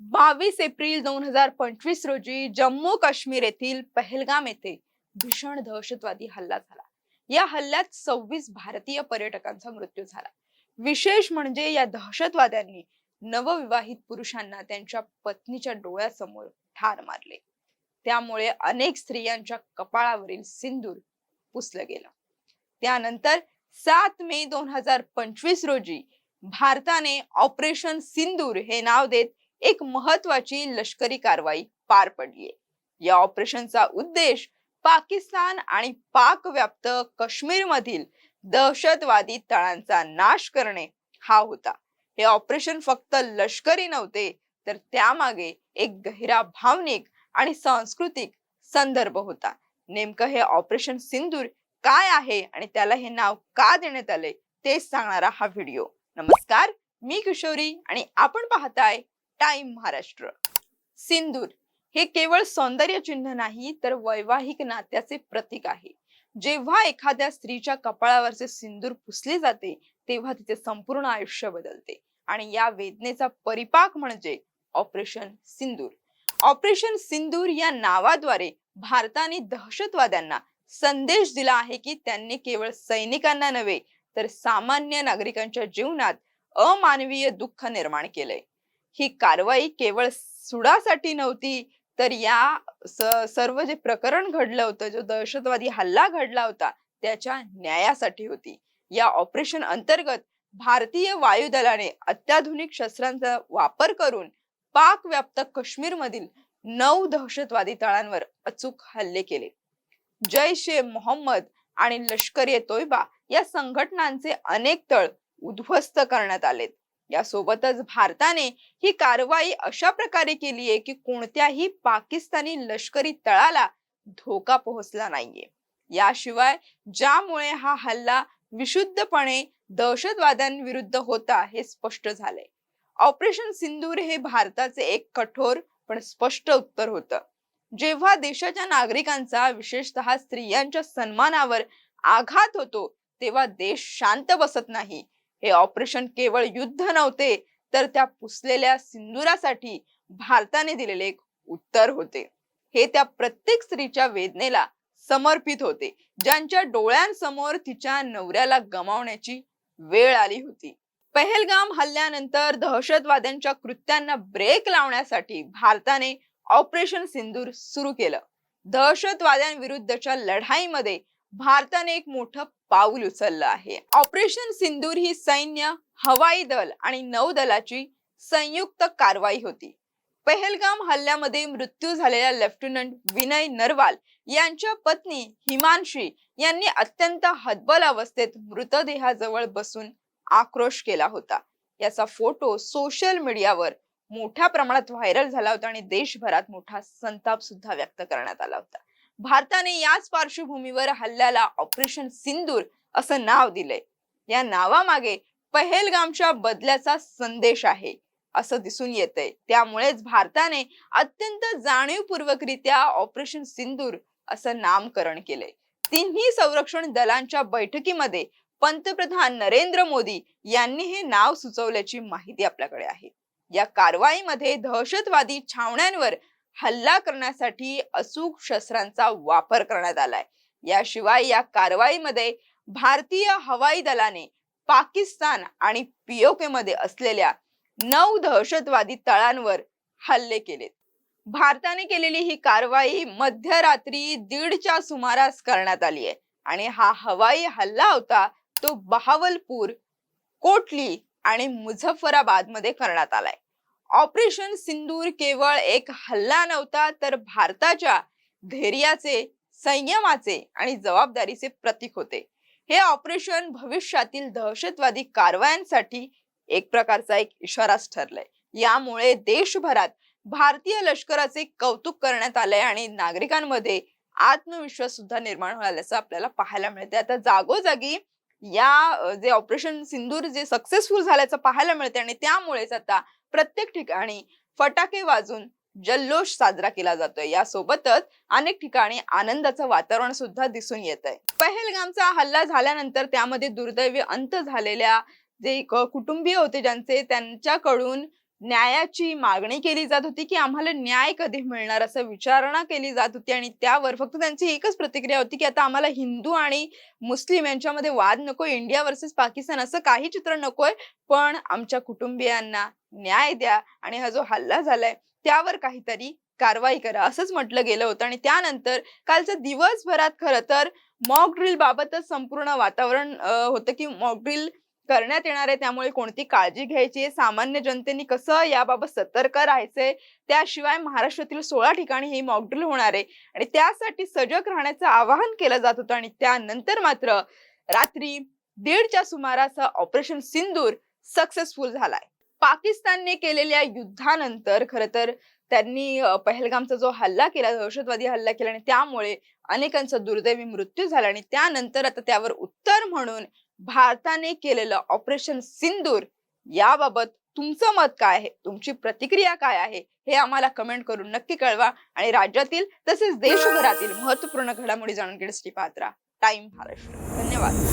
बावीस एप्रिल दोन हजार पंचवीस रोजी जम्मू काश्मीर येथील पहलगाम येथे भीषण दहशतवादी हल्ला झाला. या हल्ल्यात सव्वीस भारतीय पर्यटकांचा मृत्यू झाला. विशेष म्हणजे या दहशतवाद्यांनी नवविवाहित पुरुषांना त्यांच्या पत्नीच्या डोळ्यासमोर ठार मारले. त्यामुळे अनेक स्त्रियांच्या कपाळावरील सिंदूर पुसलं गेलं. त्यानंतर सात मे दोन हजार पंचवीस रोजी भारताने ऑपरेशन सिंदूर हे नाव देत एक महत्वाची लष्करी कारवाई पार पडली या ऑपरेशनचा उद्देश पाकिस्तान आणि पाक व्याप्त काश्मीर मधील दहशतवादी तळांचा नाश करणे हा होता. हे ऑपरेशन फक्त लष्करी नव्हते तर त्यामागे एक गहिरा भावनिक आणि सांस्कृतिक संदर्भ होता. नेमकं हे ऑपरेशन सिंदूर काय आहे आणि त्याला हे नाव का देण्यात आले तेच सांगणारा हा व्हिडिओ. नमस्कार मी किशोरी आणि आपण पाहताय टाइम महाराष्ट्र. सिंदूर हे केवळ सौंदर्य चिन्ह नाही तर वैवाहिक नात्याचे प्रतीक आहे. जेव्हा एखाद्या स्त्रीच्या कपाळावरचे सिंदूर पुसले जाते तेव्हा तिचे संपूर्ण आयुष्य बदलते. आणि या वेदनेचा परिपाक म्हणजे ऑपरेशन सिंदूर. ऑपरेशन सिंदूर या नावाद्वारे भारताने दहशतवाद्यांना संदेश दिला आहे की त्यांनी केवळ सैनिकांना नव्हे तर सामान्य नागरिकांच्या जीवनात अमानवीय दुःख निर्माण केलंय. ही कारवाई केवळ सुडासाठी नव्हती तर या सर्व जे प्रकरण घडलं होतं जो दहशतवादी हल्ला घडला होता त्याच्या न्यायासाठी होती. या ऑपरेशन अंतर्गत भारतीय वायुदलाने अत्याधुनिक शस्त्रांचा वापर करून पाक व्याप्त काश्मीर मधील नऊ दहशतवादी तळांवर अचूक हल्ले केले. जैश ए मोहम्मद आणि लष्कर ए तोयबा या संघटनांचे अनेक तळ उद्ध्वस्त करण्यात आलेत. यासोबतच भारताने ही कारवाई अशा प्रकारे केली आहे की कोणत्याही पाकिस्तानी लष्करी तळाला धोका पोहोचला नाहीये. याशिवाय ज्यामुळे हा हल्ला विशुद्धपणे दहशतवाद्यांविरुद्ध होता हे स्पष्ट झालंय. ऑपरेशन सिंदूर हे भारताचे एक कठोर पण स्पष्ट उत्तर होतं. जेव्हा देशाच्या नागरिकांचा विशेषतः स्त्रियांच्या सन्मानावर आघात होतो तेव्हा देश शांत बसत नाही. हे ऑपरेशन केवळ युद्ध नव्हते तर त्या पुसलेल्या सिंदुरासाठी भारताने दिलेले एक उत्तर होते. हे त्या प्रत्येक स्त्रीच्या वेदनेला समर्पित होते ज्यांच्या डोळ्यांसमोर तिच्या नवऱ्याला गमावण्याची वेळ आली होती. पहलगाम हल्ल्यानंतर दहशतवाद्यांच्या कृत्यांना ब्रेक लावण्यासाठी भारताने ऑपरेशन सिंदूर सुरू केलं. दहशतवाद्यांविरुद्धच्या लढाईमध्ये भारताने एक मोठं पाऊल उचललं आहे. ऑपरेशन सिंदूर ही सैन्य हवाई दल आणि नौदलाची संयुक्त कारवाई होती. पहलगाम हल्ल्यामध्ये मृत्यू झालेल्या लेफ्टनंट विनय नरवाल यांच्या पत्नी हिमांशी यांनी अत्यंत हतबल अवस्थेत मृतदेहाजवळ बसून आक्रोश केला होता. याचा फोटो सोशल मीडियावर मोठ्या प्रमाणात व्हायरल झाला होता आणि देशभरात मोठा संताप सुद्धा व्यक्त करण्यात आला होता. भारताने याच पार्श्वभूमीवर हल्ल्याला ऑपरेशन सिंदूर असं नाव दिलंय. या नावामागे पहेलगामच्या बदल्याचा संदेश आहे असं दिसून येतंय. त्यामुळेच भारताने अत्यंत जाणीवपूर्वकरित्या ऑपरेशन सिंदूर असं नामकरण केलंय. तिन्ही संरक्षण दलांच्या बैठकीमध्ये पंतप्रधान नरेंद्र मोदी यांनी हे नाव सुचवल्याची माहिती आपल्याकडे आहे. या कारवाईमध्ये दहशतवादी छावण्यांवर हल्ला करण्यासाठी अचूक शस्त्रांचा वापर करण्यात आलाय. याशिवाय या कारवाईमध्ये भारतीय हवाई दलाने पाकिस्तान आणि पीओके मध्ये असलेल्या नऊ दहशतवादी तळांवर हल्ले केलेत. भारताने केलेली ही कारवाई मध्यरात्री दीडच्या सुमारास करण्यात आली आहे आणि हा हवाई हल्ला होता तो बहावलपूर कोटली आणि मुझफ्फराबादमध्ये करण्यात आलाय. ऑपरेशन सिंदूर केवळ एक हल्ला नव्हता तर भारताच्या धैर्याचे संयमाचे आणि जबाबदारीचे प्रतीक होते. हे ऑपरेशन भविष्यातील दहशतवादी कारवायांसाठी एक प्रकारचा एक इशाराच ठरलाय. यामुळे देशभरात भारतीय लष्कराचे कौतुक करण्यात आलंय आणि नागरिकांमध्ये आत्मविश्वास सुद्धा निर्माण झाल्याचं आपल्याला पाहायला मिळते आता जागोजागी या जे ऑपरेशन सिंदूर जे सक्सेसफुल झाल्याचं पाहायला मिळते आणि त्यामुळेच आता प्रत्येक ठिकाणी फटाके वाजून जल्लोष साजरा केला जातोय. यासोबतच अनेक ठिकाणी आनंदाचं वातावरण सुद्धा दिसून येत आहे पहलगामचा हल्ला झाल्यानंतर त्यामध्ये दुर्दैवी अंत झालेल्या जे कुटुंबीय होते ज्यांचे त्यांच्याकडून न्यायाची मागणी केली जात होती की आम्हाला न्याय कधी मिळणार असं विचारणा केली जात होती आणि त्यावर फक्त त्यांची एकच प्रतिक्रिया होती की आता आम्हाला हिंदू आणि मुस्लिम यांच्यामध्ये वाद नको इंडिया वर्सेस पाकिस्तान असं काही चित्र नकोय पण आमच्या कुटुंबियांना न्याय द्या आणि हा जो हल्ला झालाय त्यावर काहीतरी कारवाई करा असंच म्हटलं गेलं होतं आणि त्यानंतर कालचं दिवसभरात खरं तर मॉक ड्रिल बाबतच संपूर्ण वातावरण होतं की मॉक ड्रिल करण्यात येणार आहे त्यामुळे कोणती काळजी घ्यायची आहे? सामान्य जनतेने कसं याबाबत सतर्क राहायचंय? त्याशिवाय महाराष्ट्रातील सोळा ठिकाणी ही मॉकड्रिल होणार आहे. आणि त्यासाठी सजग राहण्याचं आवाहन केलं जात होतं आणि त्यानंतर मात्र रात्री दीडच्या सुमारास ऑपरेशन सिंदूर सक्सेसफुल झालाय. पाकिस्तानने केलेल्या युद्धानंतर खर तर त्यांनी पहलगामचा जो हल्ला केला दहशतवादी हल्ला केला आणि त्यामुळे अनेकांचा दुर्दैवी मृत्यू झाला. आणि त्यानंतर आता त्यावर उत्तर म्हणून भारताने केलेलं ऑपरेशन सिंदूर याबाबत तुमचं मत काय आहे? तुमची प्रतिक्रिया काय आहे? हे आम्हाला कमेंट करून नक्की कळवा आणि राज्यातील तसेच देशभरातील महत्त्वपूर्ण घडामोडी जाणून घेण्यासाठी पात्रा टाइम महाराष्ट्र धन्यवाद.